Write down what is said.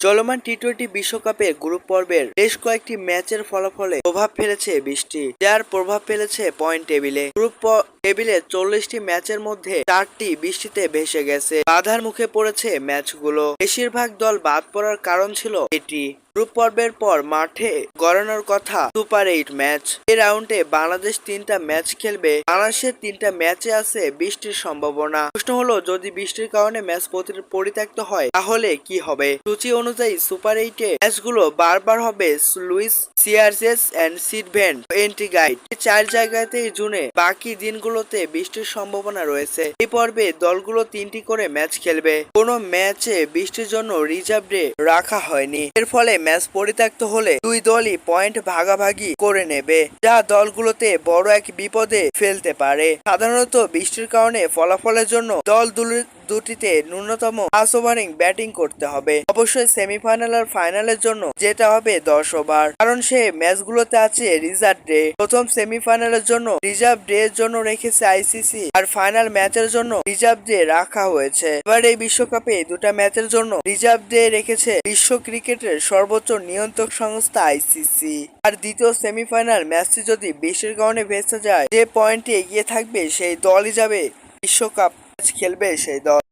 চলমান T twenty বিশ্বকাপের group পর্বের বেশ কয়েকটি ম্যাচের ফলাফলে প্রভাব ফেলেছে বৃষ্টি, যার প্রভাব ফেলেছে পয়েন্ট টেবিলে। গ্রুপ টেবিলে চল্লিশটি ম্যাচের মধ্যে চারটি বৃষ্টিতে ভেসে গেছে। বাধার মুখে পড়েছে ম্যাচগুলো। বেশিরভাগ দল বাদ পড়ার কারণ ছিল এটি। গ্রুপ পর্বের পর মাঠে গড়ানোর কথা সুপার এইট ম্যাচ। এই রাউন্ডে বাংলাদেশ তিনটা ম্যাচ খেলবে। বাংলাদেশের তিনটা ম্যাচে আছে বৃষ্টির সম্ভাবনা। প্রশ্ন হলো, যদি বৃষ্টির কারণে ম্যাচ প্রতি- পরিত্যক্ত হয়, তাহলে কি হবে? সূচি অনুযায়ী সুপার এইটে ম্যাচগুলো বারবার হবে লুইস সিআরসেস এন্ড সিডভেন্ট এন্ট্রি গাইড। এই চার জায়গাতেই জুনে বাকি দিনগুলোতে বৃষ্টির সম্ভাবনা রয়েছে। এই পর্বে দলগুলো তিনটি করে ম্যাচ খেলবে। কোনো ম্যাচে বৃষ্টির জন্য রিজার্ভ ডে রাখা হয়নি। এর ফলে ম্যাচ পরিত্যক্ত হলে দুই দলই পয়েন্ট ভাগাভাগি করে নেবে, যা দলগুলোতে বড় এক বিপদে ফেলতে পারে। সাধারণত বৃষ্টির কারণে ফলাফলের জন্য দুলি- দুটিতে ন্যূনতম পাঁচ ওভারিং ব্যাটিং করতে হবে। অবশ্যই সেমিফাইনাল আর ফাইনালের জন্য যেটা হবে দশ ওভার। কারণ সে ম্যাচগুলোতে আছে রিজার্ভ ডে। প্রথম সেমিফাইনালের জন্য রিজার্ভ ডে এর জন্য রেখেছে আইসিসি আর ফাইনাল ম্যাচের জন্য রিজার্ভ ডে রাখা হয়েছে। এবার এই বিশ্বকাপে দুটা ম্যাচের জন্য রিজার্ভ ডে রেখেছে বিশ্ব ক্রিকেটের সর্বোচ্চ নিয়ন্ত্রক সংস্থা আইসিসি। আর দ্বিতীয় সেমিফাইনাল ম্যাচটি যদি বৃষ্টির কারণে ভেসে যায়, যে পয়েন্টে এগিয়ে থাকবে সেই দলই যাবে বিশ্বকাপ ম্যাচ খেলবে সেই দল